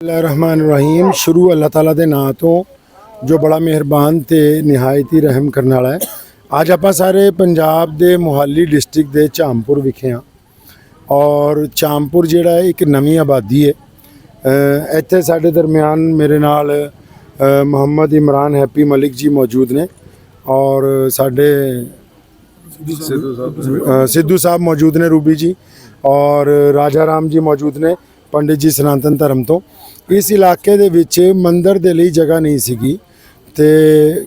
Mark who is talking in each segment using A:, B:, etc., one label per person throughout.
A: ਰਹਿਮਾਨ ਰਹੀਮ ਸ਼ੁਰੂ ਅੱਲਾਹ ਤਾਲਾ ਦੇ ਨਾਂ ਤੋਂ ਜੋ ਬੜਾ ਮਿਹਰਬਾਨ ਤੇ ਨਿਹਾਇਤ ਹੀ ਰਹਿਮ ਕਰਨ ਵਾਲਾ ਹੈ। ਅੱਜ ਆਪਾਂ ਸਾਰੇ ਪੰਜਾਬ ਦੇ ਮੁਹਾਲੀ ਡਿਸਟ੍ਰਿਕਟ ਦੇ ਚਾਮਪੁਰ ਵਿਖੇ ਹਾਂ। ਔਰ ਚਾਮਪੁਰ ਜਿਹੜਾ ਹੈ, ਇੱਕ ਨਵੀਂ ਆਬਾਦੀ ਹੈ। ਇੱਥੇ ਸਾਡੇ ਦਰਮਿਆਨ ਮੇਰੇ ਨਾਲ ਮੁਹੰਮਦ ਇਮਰਾਨ ਹੈਪੀ ਮਲਿਕ ਜੀ ਮੌਜੂਦ ਨੇ। ਔਰ ਸਾਡੇ ਸਿੱਧੂ ਸਾਹਿਬ ਮੌਜੂਦ ਨੇ ਰੂਬੀ ਜੀ। ਔਰ ਰਾਜਾ ਰਾਮ ਜੀ ਮੌਜੂਦ ਨੇ। ਪੰਡਿਤ ਜੀ ਸਨਾਤਨ ਧਰਮ ਤੋਂ। ਇਸ ਇਲਾਕੇ ਦੇ ਵਿੱਚ ਮੰਦਰ ਦੇ ਲਈ ਜਗ੍ਹਾ ਨਹੀਂ ਸੀਗੀ। ਤੇ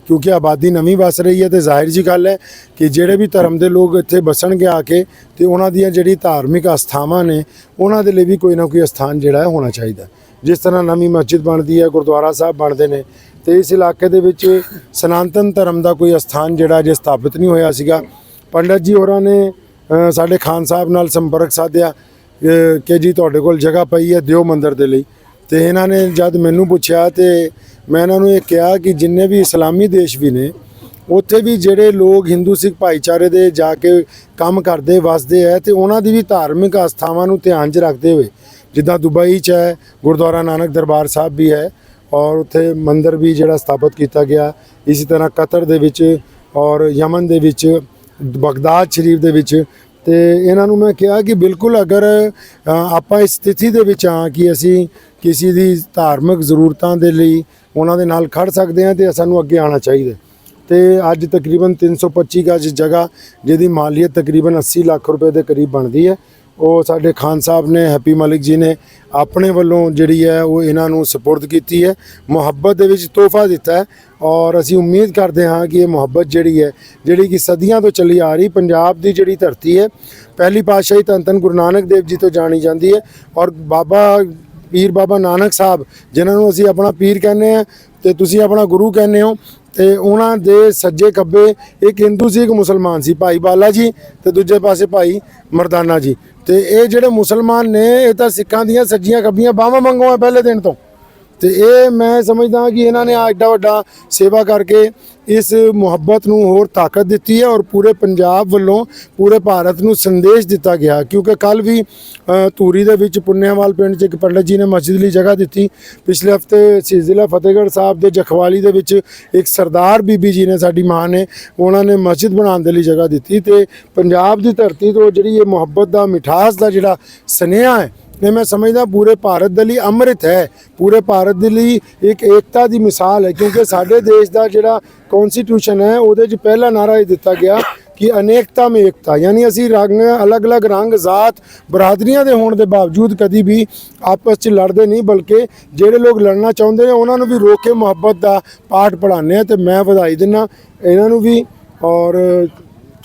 A: ਕਿਉਂਕਿ ਆਬਾਦੀ ਨਵੀਂ ਵਸ ਰਹੀ ਹੈ ਤੇ ਜ਼ਾਹਿਰ ਜੀ ਗੱਲ ਹੈ ਕਿ ਜਿਹੜੇ ਵੀ ਧਰਮ ਦੇ ਲੋਕ ਇੱਥੇ ਬਸਣਗੇ ਆ ਕੇ ਤੇ ਉਹਨਾਂ ਦੀਆਂ ਜਿਹੜੀ ਧਾਰਮਿਕ ਆਸਥਾਵਾਂ ਨੇ, ਉਹਨਾਂ ਦੇ ਲਈ ਵੀ ਕੋਈ ਨਾ ਕੋਈ ਸਥਾਨ ਜਿਹੜਾ ਹੋਣਾ ਚਾਹੀਦਾ। ਜਿਸ ਤਰ੍ਹਾਂ ਨਵੀਂ ਮਸਜਿਦ ਬਣਦੀ ਹੈ, ਗੁਰਦੁਆਰਾ ਸਾਹਿਬ ਬਣਦੇ ਨੇ, ਤੇ ਇਸ ਇਲਾਕੇ ਦੇ ਵਿੱਚ ਸਨਾਤਨ ਧਰਮ ਦਾ ਕੋਈ ਸਥਾਨ ਜਿਹੜਾ ਜੇ ਸਥਾਪਿਤ ਨਹੀਂ ਹੋਇਆ ਸੀਗਾ। ਪੰਡਤ ਜੀ ਹੋਰਾਂ ਨੇ ਸਾਡੇ ਖਾਨ ਸਾਹਿਬ ਨਾਲ ਸੰਪਰਕ ਸਾਧਿਆ। ਕਿ ਜੀ ਤੁਹਾਡੇ ਕੋਲ ਜਗ੍ਹਾ ਪਈ ਹੈ, ਦਿਓ ਮੰਦਰ ਦੇ ਲਈ। ਤੇ ਇਹਨਾਂ ਨੇ ਜਦ ਮੈਨੂੰ ਪੁੱਛਿਆ ਤੇ ਮੈਂ ਇਹਨਾਂ ਨੂੰ ਇਹ ਕਿਹਾ ਕਿ ਜਿੰਨੇ ਵੀ ਇਸਲਾਮੀ ਦੇਸ਼ ਵੀ ਨੇ, ਉੱਥੇ ਵੀ ਜਿਹੜੇ ਲੋਕ ਹਿੰਦੂ ਸਿੱਖ ਭਾਈਚਾਰੇ ਦੇ ਜਾ ਕੇ ਕੰਮ ਕਰਦੇ, ਵਸਦੇ ਹੈ ਤੇ ਉਹਨਾਂ ਦੀ ਵੀ ਧਾਰਮਿਕ ਆਸਥਾਵਾਂ ਨੂੰ ਧਿਆਨ 'ਚ ਰੱਖਦੇ ਹੋਏ, ਜਿੱਦਾਂ ਦੁਬਈ 'ਚ ਹੈ, ਗੁਰਦੁਆਰਾ ਨਾਨਕ ਦਰਬਾਰ ਸਾਹਿਬ ਵੀ ਹੈ ਔਰ ਉੱਥੇ ਮੰਦਿਰ ਵੀ ਜਿਹੜਾ ਸਥਾਪਿਤ ਕੀਤਾ ਗਿਆ। ਇਸੇ ਤਰ੍ਹਾਂ ਕਤਰ ਦੇ ਵਿੱਚ ਔਰ ਯਮਨ ਦੇ ਵਿੱਚ, ਬਗਦਾਦ ਸ਼ਰੀਫ ਦੇ ਵਿੱਚ ਤੇ ਇਹਨਾਂ ਨੂੰ ਮੈਂ ਕਿਹਾ ਕਿ ਬਿਲਕੁਲ ਅਗਰ ਆਪਾਂ ਇਸ ਸਥਿਤੀ ਦੇ ਵਿੱਚ ਆ ਕਿ ਅਸੀਂ ਕਿਸੇ ਦੀ ਧਾਰਮਿਕ ਜ਼ਰੂਰਤਾਂ ਦੇ ਲਈ ਉਹਨਾਂ ਦੇ ਨਾਲ ਖੜ ਸਕਦੇ ਹਾਂ ਤੇ ਸਾਨੂੰ ਅੱਗੇ ਆਉਣਾ ਚਾਹੀਦਾ। ਤੇ ਅੱਜ ਤਕਰੀਬਨ 325 ਗਜ ਜਗ੍ਹਾ ਜਿਹਦੀ ਮਾਲੀਅਤ ਤਕਰੀਬਨ 80 ਲੱਖ ਰੁਪਏ ਦੇ ਕਰੀਬ ਬਣਦੀ ਹੈ ਉਹ ਸਾਡੇ ਖਾਨ ਸਾਹਿਬ ਨੇ, ਹੈਪੀ ਮਲਿਕ ਜੀ ਨੇ ਆਪਣੇ ਵੱਲੋਂ ਜਿਹੜੀ ਹੈ ਉਹ ਇਹਨਾਂ ਨੂੰ ਸਪੁਰਦ ਕੀਤੀ ਹੈ। ਮੁਹੱਬਤ ਦੇ ਵਿੱਚ ਤੋਹਫਾ ਦਿੱਤਾ ਹੈ ਔਰ ਅਸੀਂ ਉਮੀਦ ਕਰਦੇ ਹਾਂ ਕਿ ਇਹ ਮੁਹੱਬਤ ਜਿਹੜੀ ਹੈ, ਜਿਹੜੀ ਕਿ ਸਦੀਆਂ ਤੋਂ ਚੱਲੀ ਆ ਰਹੀ, ਪੰਜਾਬ ਦੀ ਜਿਹੜੀ ਧਰਤੀ ਹੈ, ਪਹਿਲੀ ਪਾਤਸ਼ਾਹੀ ਧੰਨ ਧੰਨ ਗੁਰੂ ਨਾਨਕ ਦੇਵ ਜੀ ਤੋਂ ਜਾਣੀ ਜਾਂਦੀ ਹੈ ਔਰ ਬਾਬਾ ਪੀਰ ਬਾਬਾ ਨਾਨਕ ਸਾਹਿਬ, ਜਿਨ੍ਹਾਂ ਨੂੰ ਅਸੀਂ ਆਪਣਾ ਪੀਰ ਕਹਿੰਦੇ ਆ ਤੇ ਤੁਸੀਂ ਆਪਣਾ ਗੁਰੂ ਕਹਿੰਦੇ ਹੋ ਤੇ ਉਹਨਾਂ ਦੇ ਸੱਜੇ ਖੱਬੇ ਇੱਕ ਹਿੰਦੂ ਸੀ, ਇੱਕ ਮੁਸਲਮਾਨ ਸੀ, ਭਾਈ ਬਾਲਾ ਜੀ ਤੇ ਦੂਜੇ ਪਾਸੇ ਭਾਈ ਮਰਦਾਨਾ ਜੀ। ਤੇ ਇਹ ਜਿਹੜੇ ਮੁਸਲਮਾਨ ਨੇ, ਇਹ ਤਾਂ ਸਿੱਖਾਂ ਦੀਆਂ ਸੱਜੀਆਂ ਖੱਬੀਆਂ ਬਾਹਾਂ ਮੰਗੋ ਪਹਿਲੇ ਦਿਨ ਤੋਂ। ਤੇ ਇਹ ਮੈਂ ਸਮਝਦਾ ਕਿ ਇਹਨਾਂ ਨੇ ਆ ਐਡਾ ਵੱਡਾ ਸੇਵਾ ਕਰਕੇ ਇਸ ਮੁਹੱਬਤ ਨੂੰ ਹੋਰ ਤਾਕਤ ਦਿੱਤੀ ਹੈ ਔਰ ਪੂਰੇ ਪੰਜਾਬ ਵੱਲੋਂ ਪੂਰੇ ਭਾਰਤ ਨੂੰ ਸੰਦੇਸ਼ ਦਿੱਤਾ ਗਿਆ ਕਿਉਂਕਿ ਕੱਲ ਵੀ ਧੂਰੀ ਦੇ ਵਿੱਚ ਪੁੰਨਿਆਵਾਲ ਪਿੰਡ 'ਚ ਇੱਕ ਪੰਡਤ ਜੀ ਨੇ ਮਸਜਿਦ ਲਈ ਜਗ੍ਹਾ ਦਿੱਤੀ। ਪਿਛਲੇ ਹਫ਼ਤੇ ਜ਼ਿਲ੍ਹਾ ਫਤਿਹਗੜ੍ਹ ਸਾਹਿਬ ਦੇ ਜਖਵਾਲੀ ਦੇ ਵਿੱਚ ਇੱਕ ਸਰਦਾਰ ਬੀਬੀ ਜੀ ਨੇ ਸਾਡੀ ਮਾਂ ਨੇ, ਉਹਨਾਂ ਨੇ ਮਸਜਿਦ ਬਣਾਉਣ ਦੇ ਲਈ ਜਗ੍ਹਾ ਦਿੱਤੀ ਤੇ ਪੰਜਾਬ ਦੀ ਧਰਤੀ ਤੋਂ ਜਿਹੜੀ ਇਹ ਮੁਹੱਬਤ ਦਾ ਮਿਠਾਸ ਦਾ ਜਿਹੜਾ ਸਨੇਹਾ ਹੈ ਇਹ ਮੈਂ ਸਮਝਦਾ ਪੂਰੇ ਭਾਰਤ ਦੇ ਲਈ ਅੰਮ੍ਰਿਤ ਹੈ। ਪੂਰੇ ਭਾਰਤ ਦੇ ਲਈ ਇੱਕ ਏਕਤਾ ਦੀ ਮਿਸਾਲ ਹੈ ਕਿਉਂਕਿ ਸਾਡੇ ਦੇਸ਼ ਦਾ ਜਿਹੜਾ ਕਨਸਟੀਟਿਊਸ਼ਨ ਹੈ, ਉਹਦੇ 'ਚ ਪਹਿਲਾ ਨਾਰਾ ਇਹ ਦਿੱਤਾ ਗਿਆ ਕਿ ਅਨੇਕਤਾ ਮੇਂ ਏਕਤਾ। ਯਾਨੀ ਅਸੀਂ ਰੰਗ, ਅਲੱਗ-ਅਲੱਗ ਰੰਗ, ਜ਼ਾਤ, ਬਰਾਦਰੀਆਂ ਦੇ ਹੋਣ ਦੇ ਬਾਵਜੂਦ ਕਦੀ ਵੀ ਆਪਸ 'ਚ ਲੜਦੇ ਨਹੀਂ, ਬਲਕਿ ਜਿਹੜੇ ਲੋਕ ਲੜਨਾ ਚਾਹੁੰਦੇ ਨੇ, ਉਹਨਾਂ ਨੂੰ ਵੀ ਰੋਕ ਕੇ ਮੁਹੱਬਤ ਦਾ ਪਾਠ ਪੜ੍ਹਾਉਂਦੇ ਆ ਤੇ ਮੈਂ ਵਧਾਈ ਦਿੰਦਾ। ਇਹਨਾਂ ਨੂੰ ਵੀ ਔਰ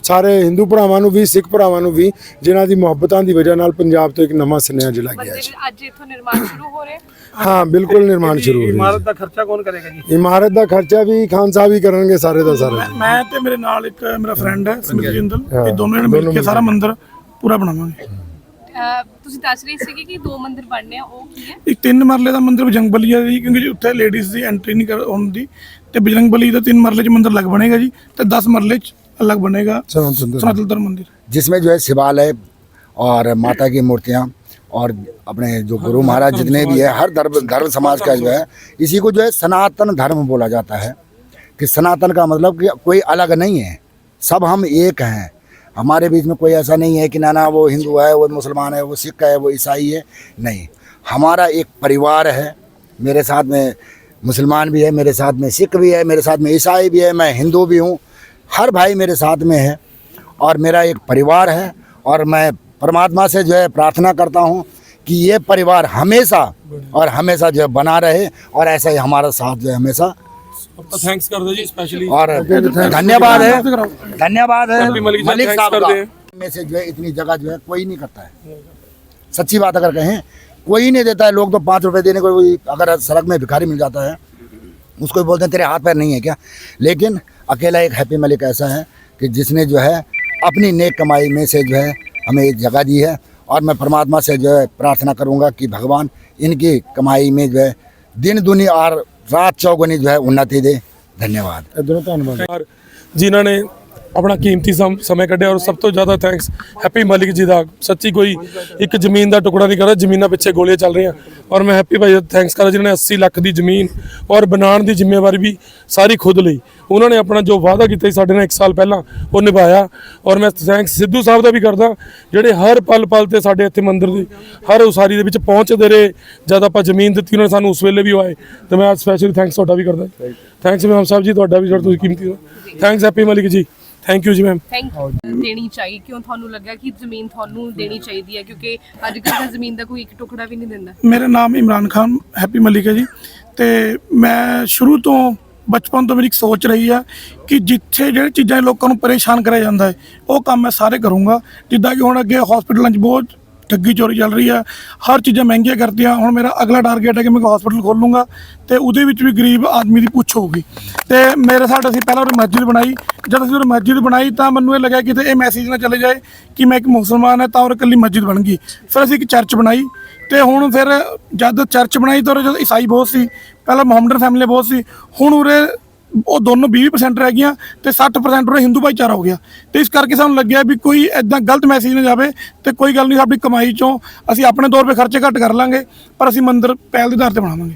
A: ਸਾਰੇ ਹਿੰਦੂ ਭਰਾਵਾਂ ਨੂੰ ਵੀ ਸਿੱਖ ਭਰਾਵਾਂ ਨੂੰ ਵੀ ਜਿਨ੍ਹਾਂ ਦੀ ਮੁਹੱਬਤਾਂ ਦੀ ਵਜ੍ਹਾ ਨਾਲ ਪੰਜਾਬ ਤੋਂ ਇੱਕ ਨਵਾਂ ਸੁਨੇਹਾ ਜਿਹੜਾ ਗਿਆ ਹੈ
B: ਮੰਦਿਰ ਅੱਜ ਇਥੋਂ ਨਿਰਮਾਣ ਸ਼ੁਰੂ ਹੋ ਰਿਹਾ?
A: ਹਾਂ ਬਿਲਕੁਲ ਨਿਰਮਾਣ ਸ਼ੁਰੂ ਹੋ ਰਿਹਾ
C: ਇਮਾਰਤ ਦਾ ਖਰਚਾ ਕੌਣ ਕਰੇਗਾ ਜੀ?
A: ਇਮਾਰਤ ਦਾ ਖਰਚਾ ਵੀ ਖਾਨ ਸਾਹਿਬ ਹੀ ਕਰਨਗੇ ਸਾਰੇ ਦਾ ਸਾਰਾ।
C: ਮੈਂ ਤੇ ਮੇਰੇ ਨਾਲ ਇੱਕ ਮੇਰਾ ਫਰੈਂਡ ਹੈ ਸਮਿਤ ਜਿੰਦਲ। ਇਹ ਦੋਨੋਂ ਨੇ ਮਿਲ ਕੇ ਸਾਰਾ ਮੰਦਿਰ ਪੂਰਾ ਬਣਾਵਾਂਗੇ।
B: ਤੁਸੀਂ ਦੱਸ ਰਹੇ ਸੀ ਕਿ ਦੋ ਮੰਦਿਰ ਬਣਨੇ ਆ ਉਹ ਕੀ ਹੈ?
C: ਇੱਕ ਤਿੰਨ ਮਰਲੇ ਦਾ ਮੰਦਿਰ ਬਜਰੰਗ ਬਲੀਆ ਦੀ ਕਿਉਂਕਿ ਜੀ ਉੱਥੇ ਲੇਡੀਜ਼ ਦੀ ਐਂਟਰੀ ਨਹੀਂ ਕਰ ਹੁੰਦੀ ਤੇ ਬਜਰੰਗ ਬਲੀ ਦਾ ਤਿੰਨ ਮਰਲੇ 'ਚ ਮੰਦਿਰ ਲੱਗ ਬਣੇਗਾ ਜੀ ਤੇ 10 ਮਰਲੇ 'ਚ
A: अलग बनेगा।
C: सनातन धर्म मंदिर।
D: जिसमें जो है शिवालय और माता की मूर्तियाँ और अपने जो हाँ, गुरु हाँ, महाराज हाँ, जितने भी है हर धर्म धर्म समाज का जो है। इसी को जो है सनातन धर्म बोला जाता है। कि सनातन का मतलब कि कोई अलग नहीं है। सब हम एक हैं। हमारे बीच में कोई ऐसा नहीं है कि नाना वो हिंदू है वो मुसलमान है वो सिख है वो ईसाई है। नहीं। हमारा एक परिवार है। मेरे साथ में मुसलमान भी है मेरे साथ में सिख भी है मेरे साथ में ईसाई भी है मैं हिंदू भी हूँ। हर भाई मेरे साथ में है और मेरा एक परिवार है और मैं परमात्मा से जो है प्रार्थना करता हूँ कि ये परिवार हमेशा और हमेशा जो है बना रहे और ऐसा ही हमारा साथ जो है हमेशा
E: थैंक्स कर दो जी स्पेशली
D: और धन्यवाद है। धन्यवाद है।
E: मलिक साहब
D: का। में से जो है इतनी जगह जो है कोई नहीं करता है। सच्ची बात अगर कहें कोई नहीं देता है। लोग तो पाँच रुपए देने को अगर सड़क में भिखारी मिल जाता है उसको बोलते हैं तेरे हाथ पैर नहीं है क्या? लेकिन अकेला एक हैप्पी मलिक ऐसा है कि जिसने जो है अपनी नेक कमाई में से जो है हमें एक जगह दी है और मैं परमात्मा से जो है प्रार्थना करूँगा कि भगवान इनकी कमाई में जो है दिन दुनी और रात चौगुनी जो है उन्नति दे। धन्यवाद।
E: जिन्होंने ਆਪਣਾ ਕੀਮਤੀ ਸਮ- ਕੱਢਿਆ ਔਰ ਸਭ ਤੋਂ ਜ਼ਿਆਦਾ ਥੈਂਕਸ ਹੈਪੀ ਮਲਿਕ ਜੀ ਦਾ। ਸੱਚੀ ਕੋਈ ਇੱਕ ਜ਼ਮੀਨ ਦਾ ਟੁਕੜਾ ਨਹੀਂ ਕਰਦਾ ਜ਼ਮੀਨਾਂ ਪਿੱਛੇ ਗੋਲੀਆਂ ਚੱਲ ਰਹੀਆਂ। ਔਰ ਮੈਂ ਹੈਪੀ ਭਾਈ ਥੈਂਕਸ ਕਰਦਾ ਜਿਨ੍ਹਾਂ ਨੇ 80 ਲੱਖ ਦੀ ਜ਼ਮੀਨ ਔਰ ਬਣਾਉਣ ਦੀ ਜ਼ਿੰਮੇਵਾਰੀ ਵੀ ਸਾਰੀ ਖੁਦ ਲਈ। ਉਹਨਾਂ ਨੇ ਆਪਣਾ ਜੋ ਵਾਅਦਾ ਕੀਤਾ ਸੀ ਸਾਡੇ ਨਾਲ 1 ਸਾਲ ਪਹਿਲਾਂ ਉਹ ਨਿਭਾਇਆ। ਔਰ ਮੈਂ ਥੈਂਕਸ ਸਿੱਧੂ ਸਾਹਿਬ ਦਾ ਵੀ ਕਰਦਾ ਜਿਹੜੇ ਹਰ ਪਲ ਪਲ ਤੇ ਸਾਡੇ ਇੱਥੇ ਮੰਦਿਰ ਦੀ ਹਰ ਉਸਾਰੀ ਦੇ ਵਿੱਚ ਪਹੁੰਚਦੇ ਰਹੇ। ਜਦ ਆਪਾਂ ਜ਼ਮੀਨ ਦਿੱਤੀ ਉਹਨਾਂ ਨੇ ਸਾਨੂੰ ਉਸ ਵੇਲੇ ਵੀ ਆਏ। ਤੇ ਮੈਂ ਸਪੈਸ਼ਲੀ ਥੈਂਕਸ ਤੁਹਾਡਾ ਵੀ ਕਰਦਾ। ਥੈਂਕਸ ਮੈਮ ਸਾਹਿਬ ਜੀ ਤੁਹਾਡਾ ਵੀ ਜਿਹੜਾ ਤੁਸੀਂ ਕੀਮਤੀ thanks Happy Malik ji. Thank you ਜੀ ਮੈਮ
B: ਥੈਂਕ ਦੇਣੀ ਚਾਹੀਦੀ ਕਿਉਂ ਤੁਹਾਨੂੰ ਲੱਗਾ ਕਿ ਜ਼ਮੀਨ ਤੁਹਾਨੂੰ ਦੇਣੀ ਚਾਹੀਦੀ ਹੈ? ਕਿਉਂਕਿ ਅੱਜ ਕੱਲ੍ਹ ਤਾਂ ਜ਼ਮੀਨ ਦਾ ਕੋਈ ਇੱਕ ਟੁਕੜਾ ਵੀ ਨਹੀਂ ਦਿੰਦਾ।
C: ਮੇਰਾ ਨਾਮ ਇਮਰਾਨ ਖਾਨ ਹੈਪੀ ਮਲਿਕ ਹੈ ਜੀ। ਤੇ ਮੈਂ ਸ਼ੁਰੂ ਤੋਂ ਬਚਪਨ ਤੋਂ ਮੇਰੀ ਇੱਕ ਸੋਚ ਰਹੀ ਆ ਕਿ ਜਿੱਥੇ ਜਿਹੜੇ ਚੀਜ਼ਾਂ ਲੋਕਾਂ ਨੂੰ ਪਰੇਸ਼ਾਨ ਕਰਿਆ ਜਾਂਦਾ ਹੈ ਉਹ ਕੰਮ ਮੈਂ ਸਾਰੇ ਕਰੂੰਗਾ। ਜਿੱਦਾਂ ਕਿ ਹੁਣ ਅੱਗੇ ਹਸਪੀਟਲਾਂ 'ਚ ਬਹੁਤ ਠੱਗੀ ਚੋਰੀ ਚੱਲ ਰਹੀ ਹੈ ਹਰ ਚੀਜ਼ਾਂ ਮਹਿੰਗੀਆਂ ਕਰਦੀਆਂ ਹੁਣ ਮੇਰਾ ਅਗਲਾ ਟਾਰਗੇਟ ਹੈ ਕਿ ਮੈਂ ਹਸਪੀਟਲ ਖੋਲ ਲੂੰਗਾ ਤੇ ਉਹਦੇ ਵਿੱਚ ਵੀ ਗਰੀਬ ਆਦਮੀ ਦੀ ਪੁੱਛ ਹੋਊਗੀ। ਤੇ ਮੇਰੇ ਸਾਡੇ ਅਸੀਂ ਪਹਿਲਾਂ ਉਹ ਮਸਜਿਦ ਬਣਾਈ। ਜਦ ਅਸੀਂ ਉਹ ਮਸਜਿਦ ਬਣਾਈ ਤਾਂ ਮੈਨੂੰ ਇਹ ਲੱਗਿਆ ਕਿ ਤੇ ਇਹ ਮੈਸੇਜ ਨਾ ਚਲੇ ਜਾਏ ਕਿ ਮੈਂ ਇੱਕ ਮੁਸਲਮਾਨ ਹਾਂ ਤਾਂ ਉਹ ਇਕੱਲੀ ਮਸਜਿਦ ਬਣ ਗਈ। ਫਿਰ ਅਸੀਂ ਇੱਕ ਚਰਚ ਬਣਾਈ ਤੇ ਹੁਣ ਫਿਰ ਜਦ ਚਰਚ ਬਣਾਈ ਤਾਂ ਉਰੇ ਜਦ ਈਸਾਈ ਬਹੁਤ ਸੀ, ਪਹਿਲਾਂ ਮੁਹੰਮਦਨ ਫੈਮਿਲੀ ਬਹੁਤ ਸੀ, ਹੁਣ ਉਰੇ ਉਹ ਦੋਨੋਂ 20% ਰਹਿ ਗਈਆਂ ਤੇ 60% ਉਰੇ ਹਿੰਦੂ ਭਾਈਚਾਰਾ ਹੋ ਗਿਆ। ਤੇ ਇਸ ਕਰਕੇ ਸਾਨੂੰ ਲੱਗਿਆ ਵੀ ਕੋਈ ਐਦਾਂ ਗਲਤ ਮੈਸੇਜ ਨਾ ਜਾਵੇ ਤੇ ਕੋਈ ਗੱਲ ਨਹੀਂ ਸਾਡੀ ਕਮਾਈ ਚੋਂ ਅਸੀਂ ਆਪਣੇ ਤੌਰ 'ਤੇ ਖਰਚੇ ਘੱਟ ਕਰ ਲਾਂਗੇ ਪਰ ਅਸੀਂ ਮੰਦਿਰ ਪਹਿਲ ਦੇ ਆਧਾਰ ਤੇ ਬਣਾਵਾਂਗੇ।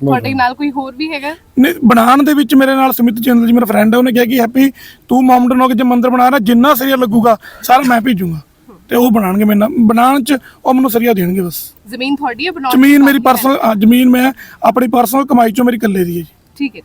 B: ਤੁਹਾਡੇ ਨਾਲ ਕੋਈ ਹੋਰ ਵੀ ਹੈਗਾ?
C: ਨੇ ਬਣਾਉਣ ਦੇ ਵਿੱਚ ਮੇਰੇ ਨਾਲ ਸੁਮਿਤ ਚੰਦਲ ਜੀ ਮੇਰਾ ਫਰੈਂਡ ਹੈ ਉਹਨੇ ਕਿਹਾ ਕਿ ਹੈਪੀ ਤੂੰ ਮੁਹੰਮਦਨ ਹੋ ਕੇ ਜੇ ਮੰਦਿਰ ਬਣਾ ਰਿਹਾ ਜਿੰਨਾ ਸਰੀਆ ਲੱਗੂਗਾ ਸਾਰਾ ਮੈਂ ਭੇਜੂਗਾ। ਤੇ ਉਹ ਬਣਾਉਣਗੇ ਮੇਰੇ ਨਾਲ। ਬਣਾਉਣ 'ਚ ਉਹ ਮੈਨੂੰ ਸਰੀਆ ਦੇਣਗੇ ਬਸ।
B: ਜ਼ਮੀਨ ਤੁਹਾਡੀ ਹੈ ਬਣਾਉਣ
C: ਜ਼ਮੀਨ ਮੇਰੀ। ਪਰਸਨਲ ਜ਼ਮੀਨ ਮੈਂ ਆਪਣੀ ਪਰਸਨਲ ਕਮਾਈ ਚੋਂ ਮੇਰੀ ਇਕੱਲੇ ਦੀ ਹੈ ਜੀ।
B: ਠੀਕ ਹੈ।